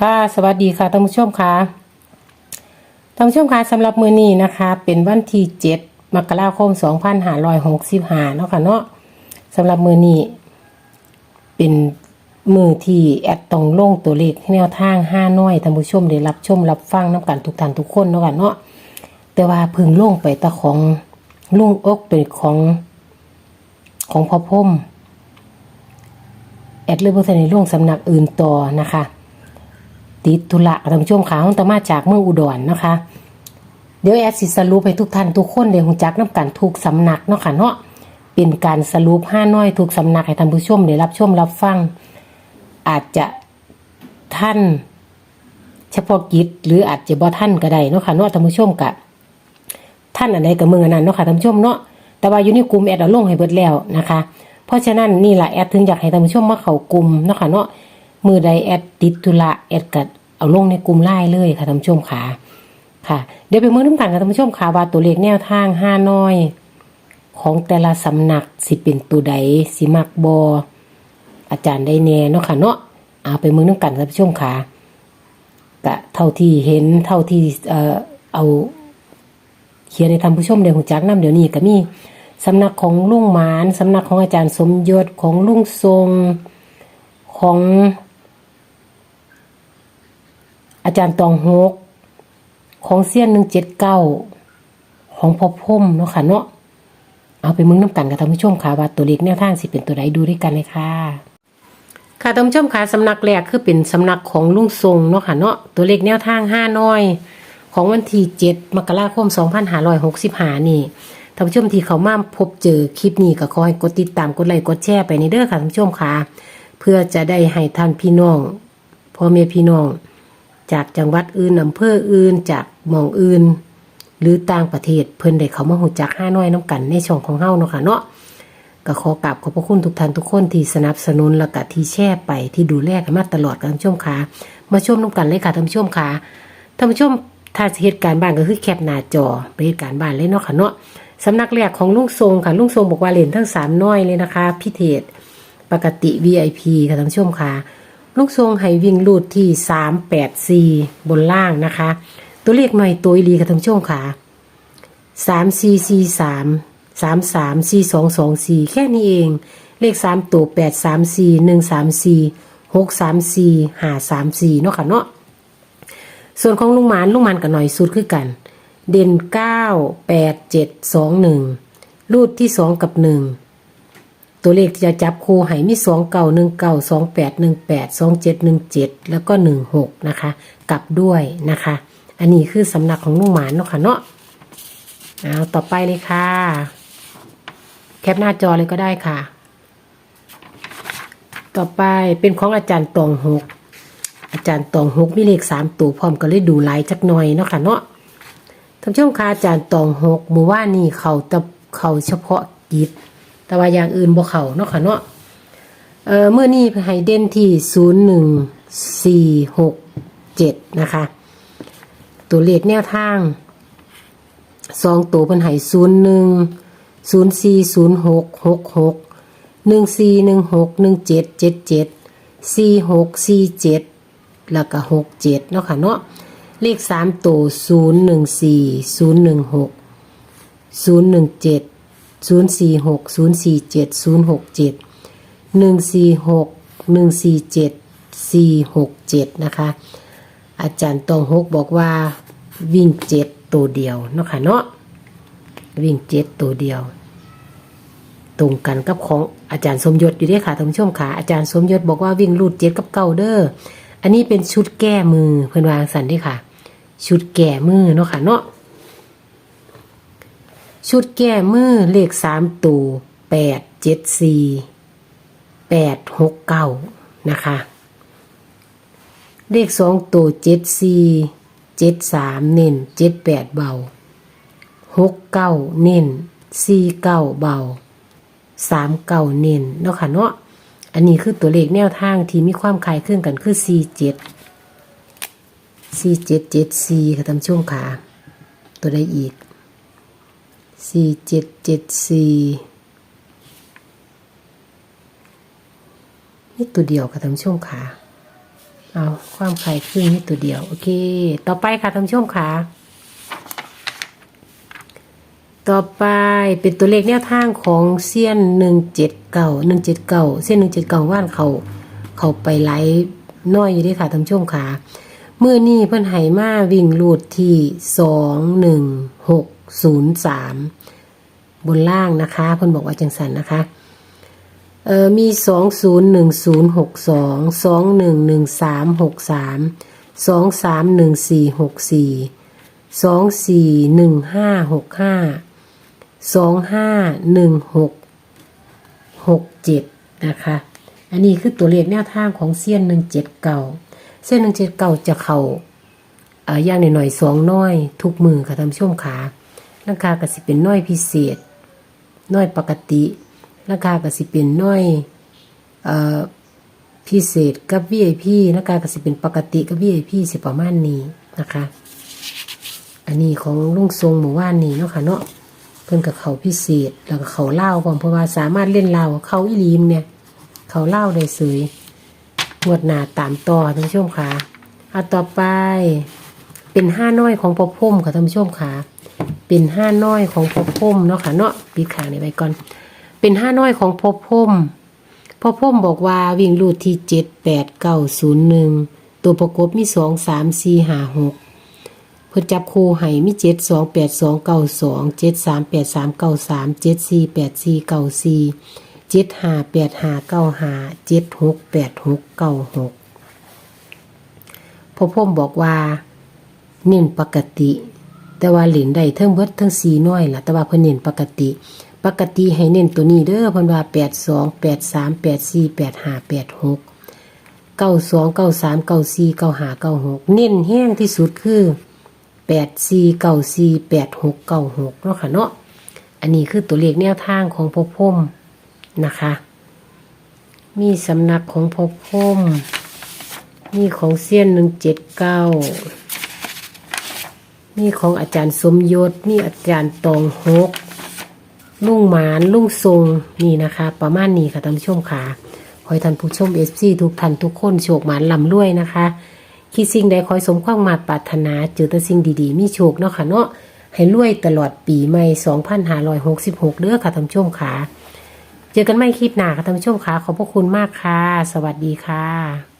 ค่ะสวัสดีค่ะท่านผู้ชมค่ะท่านผู้ชมค่ะสำหรับมือนี้นะคะ เป็นวันที่7มกราคม2565เนาะค่ะเนาะสำหรับมือนี้เป็นมือที่แอดต้องลงตัวเลขแนวทางห้าน้อยท่านผู้ชมได้รับชมรับฟังน้ำกันทุกท่านทุกคนเนาะค่ะเนาะแต่ว่าพึ่งลงไปแต่ของลุงอกเป็นของของพ่อพมแอดเลยบ่ทันได้ลงสำนักอื่นต่อนะคะ ติดธุระท่านผู้ชมขาห้องตมาจากเมืองอุดรนะคะ เดี๋ยวแอดสิสรุปให้ทุกท่านทุกคนได้หูจักน้ำกันทุกสำนักเนาะค่ะเนาะเป็นการสรุปห้าน้อยทุกสำนักให้ท่านผู้ชมได้รับชมรับฟัง อาจจะท่านเฉพาะกิจหรืออาจจะบ่ท่านก็ได้เนาะค่ะเนาะท่านผู้ชมกับท่านอันใดกับมืออันนั้นเนาะค่ะท่านผู้ชมเนาะแต่ว่าอยู่ในกลุ่มแอดเอาลงให้เบิดแล้วนะคะ เพราะฉะนั้นนี่แหละแอดถึงอยากให้ท่านผู้ชมมาเข้ากลุ่มเนาะค่ะเนาะ มือใดแอดติดธุระแอดกัดเอาลงในกลุ่มไล่เลยค่ะท่านผู้ชมค่ะค่ะ เดี๋ยวไปมือน้ำกันกับท่านผู้ชมค่ะว่าตัวเลขแนวทางห้าน้อย ของแต่ละสำนักสิเป็นตัวใดสิมักบออาจารย์ได้แน่เนาะค่ะเนาะเอาไปมือน้ำกันกับท่านผู้ชมค่ะกะเท่าที่เห็นเท่าที่เอ่อเอาเขียนในทำผู้ชมเดี๋ยวหูจักน้ำเดี๋ยวนี้ก็มีสำนักของลุงหมานสำนักของอาจารย์สมยศของลุงทรงของ อาจารย์ตองฮกของเซียนหนึ่งเจ็ดเก้าของพอพมเนาะค่ะเนาะเอาไปมึงน้ำกันกับท่านผู้ชมค่ะว่าตัวเลขแนวทางสิเป็นตัวใดดูด้วยกันเลยค่ะ ค่ะท่านผู้ชมค่ะสำนักแรกคือเป็นสำนักของลุงทรงเนาะค่ะเนาะตัวเลขแนวทางห้าน้อย ของวันที่7มกราคม2565นี่ท่านผู้ชมที่เขามาพบเจอคลิปนี้ก็ขอให้กดติดตามกดไลค์กดแชร์ไปในเด้อค่ะท่านผู้ชมค่ะ เพื่อจะได้ให้ท่านพี่น้องพ่อแม่พี่น้อง จากจังหวัดอื่นอำเภออื่น จากหมองอื่น หรือต่างประเทศเพิ่นได้เขามาหูจักห้าน้อยน้ำกันในช่องของเฮาเนาะค่ะเนาะก็ขอกราบขอบพระคุณทุกท่านทุกคนที่สนับสนุนและก็ที่แชร์ไปที่ดูแลกันมาตลอดกันท่านผู้ชมค่ะมาชมน้ำกันเลยค่ะท่านผู้ชมค่ะท่านผู้ชมถ้าเหตุการณ์บ้านก็คือแคปหน้าจอไปเหตุการณ์บ้านเลยเนาะค่ะเนาะสำนักแรกของลุงทรงค่ะลุงทรงบอกว่าเหรียญทั้งสามน้อยเลยนะคะพิเทศปกติ VIP ค่ะท่านผู้ชมค่ะ ลุงทรงให้วิ่งลูดที่สามแปดสี่บนล่างนะคะ ตัวเลขหน่อยตัวอีลีค่ะท่านผู้ชมค่ะสามสี่สี่สามสามสามสี่สองสองสี่แค่นี้เอง เลขสามตัวแปดสามสี่หนึ่งสามสี่หกสามสี่ห้าสามสี่เนาะค่ะเนาะส่วนของลุงมานลุงมานกับหน่อยสุดคือกัน เด่นเก้าแปดเจ็ดสองหนึ่งรูดที่สองกับหนึ่ง ตัวเลขที่จะจับคู่ให้มีสองเก่าหนึ่งเก่าสองแปดหนึ่งแปดสองเจ็ดหนึ่งเจ็ดแล้วก็หนึ่งหกนะคะ กลับด้วยนะคะ อันนี้คือสำนักของลุงหมานเนาะค่ะเนาะเอาต่อไปเลยค่ะ แคปหน้าจอเลยก็ได้ค่ะ ต่อไปเป็นของอาจารย์ตองหกอาจารย์ตองหกมีเลขสามตัวพร้อมก็เลยดูไลายจักหน่อยเนาะค่ะเนาะท่านผู้ชมคะอาจารย์ตองหกมู่ว่านี่เขาแตะเขาเฉพาะกิจ แต่ว่าอย่างอื่นบ่เขาเนาะค่ะเนาะเอ่อเมื่อนี้ให้เด่นที่ศูนย์หนึ่งสี่หกเจ็ดนะคะ ตัวเลขแนวทางสองตัวเป็นไห้ศูนย์หนึ่งศูนย์สี่ศูนย์หกหกหกหนึ่งสี่หนึ่งหกหนึ่งเจ็ดเจ็ดเจ็ดสี่หกสี่เจ็ดแล้วก็หกเจ็ดเนาะค่ะเนาะเลขสามตัวศูนย์หนึ่งสี่ศูนย์หนึ่งหกศูนย์หนึ่งเจ็ด ศูนย์สี่หกศูนย์สี่เจ็ดศูนะคะ อาจารย์ตองหกบอกว่าวิ่งเจ็ดตัวเดียวเนาะค่ะเนาะวิ่งเจ็ดตัวเดียว ตรงกันกับของอาจารย์สมยศอยู่ด้วยค่ะท่านผู้ชมค่ะอาจารย์สมยศบอกว่าวิ่งรูดเจ็ดกับเก้าเด้ออันนี้เป็นชุดแก้มือเพื่อนวางสันเด้วยค่ะ ชุดแก้มือเนาะค่ะเนาะ ชุดแก้มือเลขสามตัวแปดเจ็ดสี่แปดหกเก้านะคะ เลขสองตัวเจ็ดสี่เจ็ดสามเน้นเจ็ดแปดเบาหกเก้าเน้นสี่เก้าเบาสามเก้าเน้นเนาะค่ะเนาะอันนี้คือตัวเลขแนวทางที่มีความคล้ายคลึงกันคือสี่เจ็ดสี่เจ็ดเจ็ดสี่ค่ะท่านผู้ช่วงขาตัวใดอีก สี่เจ็ดเจ็ดสี่นี่ตัวเดียวค่ะท่านช่วงขาเอาความไข่ขึ้นนี่ตัวเดียว โอเค ต่อไปค่ะท่านผู้ชมค่ะต่อไปเป็นตัวเลขแนวทางของเซียนหนึ่งเจ็ดเก่าหนึ่งเจ็ดเก่าเส้นหนึ่งเจ็ดเก่าว่านเขาเขาไปไล่น้อยอยู่ด้วยค่ะท่านผู้ชมค่ะเมื่อนี้เพิ่นไหมาวิ่งรูดที่สองหนึ่งหก ศูนย์สามบนล่างนะคะเพิ่นบอกว่าจังสันนะคะเออมีสองศูนย์หนึ่งศูนย์หกสองสองหนึ่งหนึ่งสามหกสามสองสามหนึ่งสี่หกสี่สองสี่หนึ่งห้าหกห้าสองห้าหนึ่งหกหกเจ็ดนะคะ อันนี้คือตัวเลขแนวทางของเส้นหนึ่งเจ็ดเก่าเส้นหนึ่งเจ็ดเก่าจะเข่าอ่อย่างหน่อยๆสองน้อย ทุกมือค่ะท่านผู้ชมขา ราคาก็สิเป็นน้อยพิเศษ น้อยปกติราคาก็สิเป็นน้อยเอ่อพิเศษกับ VIP ราคาก็สิเป็นปกติกับ VIP สิประมาณนี้นะคะ อันนี้ของลุงทรงหมู่ว่านนี้เนาะค่ะเนาะเพิ่นกับเขาพิเศษแล้วก็เขาเล่าวพร้อมเพราะว่าสามารถเล่นเล่าเขาอีลีมเนี่ยเขาเล่าได้สวยงวดหนาตามต่อท่านผู้ชมค่ะเอาต่อไปเป็นห้าน้อยของพอพุ่มค่ะท่านผู้ชมค่ะ เป็นห้าน้อยของพอพุ่มเนาะค่ะเนาะปิดขางนี้ไว้ก่อน เป็นห้าน้อยของพอพุ่มพอพุ่มบอกว่าวิ่งรูดที่เจ็ดแปดเก้าศูนย์หนึ่งตัวประกบมีสองสามสี่ห้าหกเพื่อจับคู่ให้มีเจ็ดสองแปดสองเก้าสองเจ็ดสามแปดสามเก้าสามเจ็ดสี่แปดสี่เก้าสี่เจ็ดห้าแปดห้าเก้าห้าเจ็ดหกแปดหกเก้าหกพอพุ่มบอกว่าเน้นปกติ แต่ว่าเหรียญได้เทิงเบิดเทิงสีน้อยล่ะ แต่ว่าเพิ่นเน้นปกติ ปกติให้เน้นตัวนี้เด้อเพิ่นว่าแปดสองแปดสามแปดสี่แปดห้าแปดหกเก้าสองเก้าสามเก้าสี่เก้าห้าเก้าหกเน้นแห้งที่สุดคือแปดสี่เก้าสี่แปดหกเก้าหกเนาะค่ะเนาะอันนี้คือตัวเลขแนวทางของพอพมนะคะ มีสำนักของพอพมมีของเซียนหนึ่งเจ็ดเก้า มีของอาจารย์สมยศ มีอาจารย์ตองฮกลุงหมานลุงทรงนี่นะคะ ประมาณนี้ค่ะท่านผู้ชมค่ะขอให้ท่านผู้ชมเอฟซีทุกท่านทุกคนโชคหมานลำรวยนะคะคิดสิ่งใดคอยสมความมาปรารถนาเจอแต่สิ่งดีๆ มีโชคเนาะค่ะเนาะให้รวยตลอดปีใหม่2566เด้อค่ะท่านผู้ชมค่ะ เจอกันไม่คลิปหน้าค่ะท่านผู้ชมค่ะขอบพระคุณมากค่ะ สวัสดีค่ะ